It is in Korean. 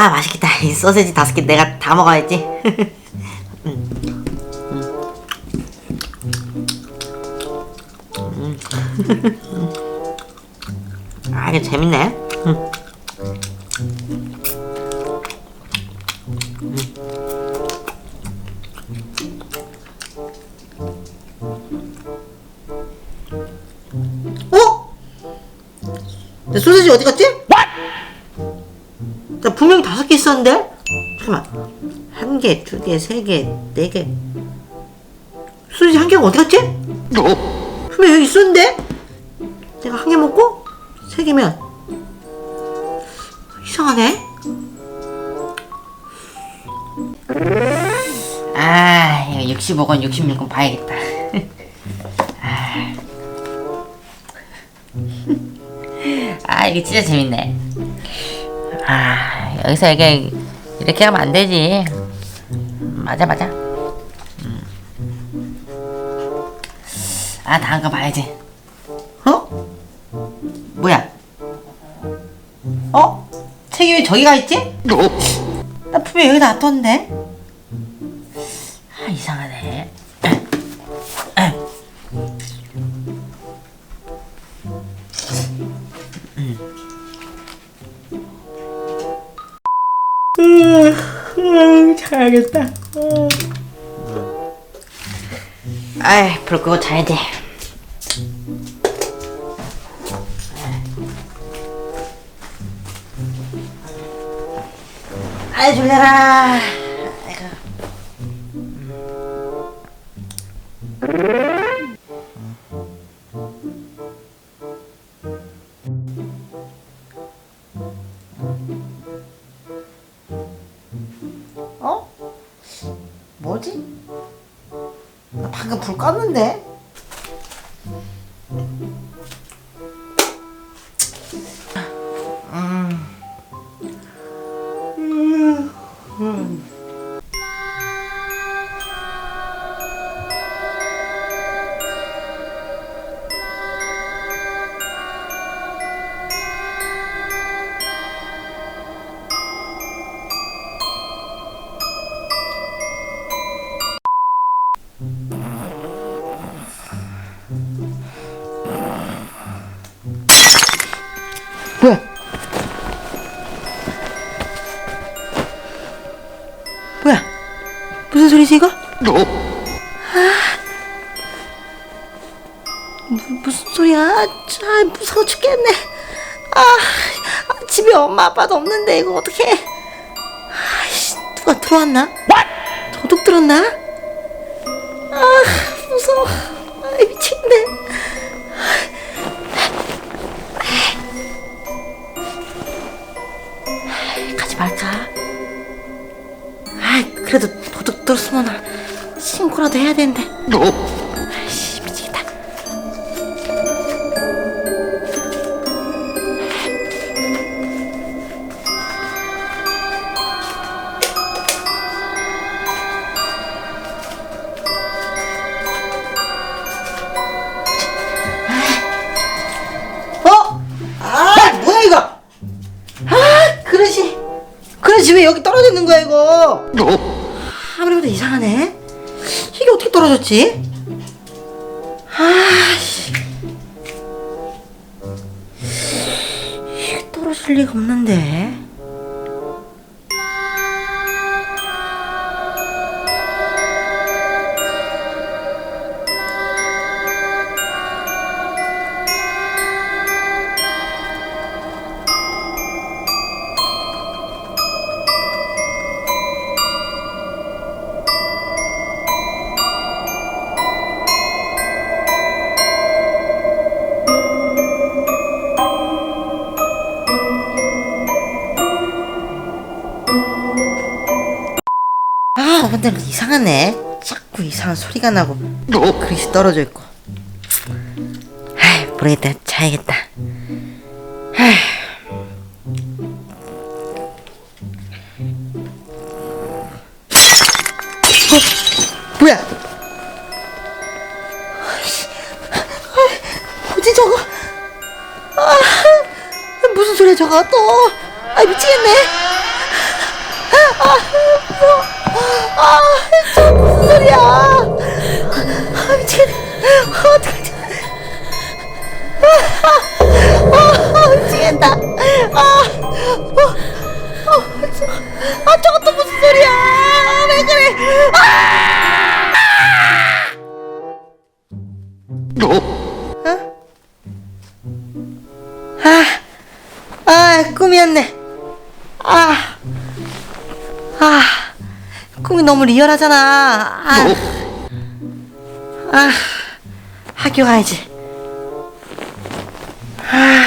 아 맛있겠다. 이 소세지 다섯 개 내가 다 먹어야지. 음. 아 이게 재밌네. 음. 어? 내 소세지 어디 갔지? 나 분명히 다섯 개 있었는데? 잠깐만. 한 개, 두 개, 세 개, 네 개. 소세지 한 개가 어디 갔지? 분명 여기 있었는데? 내가 한 개 먹고 세 개면 이상하네. 아, 이거 65건, 66건 봐야겠다. 아. 아, 이게 진짜 재밌네. 아, 여기서 이게 이렇게 하면 안 되지. 맞아, 맞아. 음. 아, 다음 거 봐야지. 어? 뭐야? 어? 책이 왜 저기 가 있지? 나 분명 여기 놔뒀는데? 아, 이상하네. 음, 자야겠다. 아이, 불 끄고 자야지. 아이, 졸려라. 뭐지? 나 방금 불 껐는데? 뭐야? 뭐야? 무슨 소리지 이거? 아, 무, 무슨 소리야? 아, 무서워 죽겠네. 아, 아, 집에 엄마 아빠도 없는데 이거 어떡해? 아이씨, 누가 들어왔나? 도둑 들었나? 가지 말까? 아, 그래도 도둑 들었으면 신고라도 해야 되는데. 아 그릇이 왜 여기 떨어져 있는 거야 이거? 아무래도 이상하네. 이게 어떻게 떨어졌지? 아, 씨. 이게 떨어질 리가 없는데. 근데 이상하네. 자꾸 이상한 소리가 나고 그릇이 떨어져 있고. 아이, 모르겠다. 자야겠다. 어, 뭐야? 뭐지 저거? 아, 무슨 소리야 저거 또? 아 미치겠네. 아, 저 무슨 소리야? 아, 미치겠네. 아, 어떡하지? 아, 아, 미치겠다. 아, 어, 어, 저, 아, 저것도 무슨 소리야? 왜 그래? 아, 아, 꿈이었네. 아, 아, 꿈이 너무 리얼하잖아. 아, 아, 학교 가야지. 아,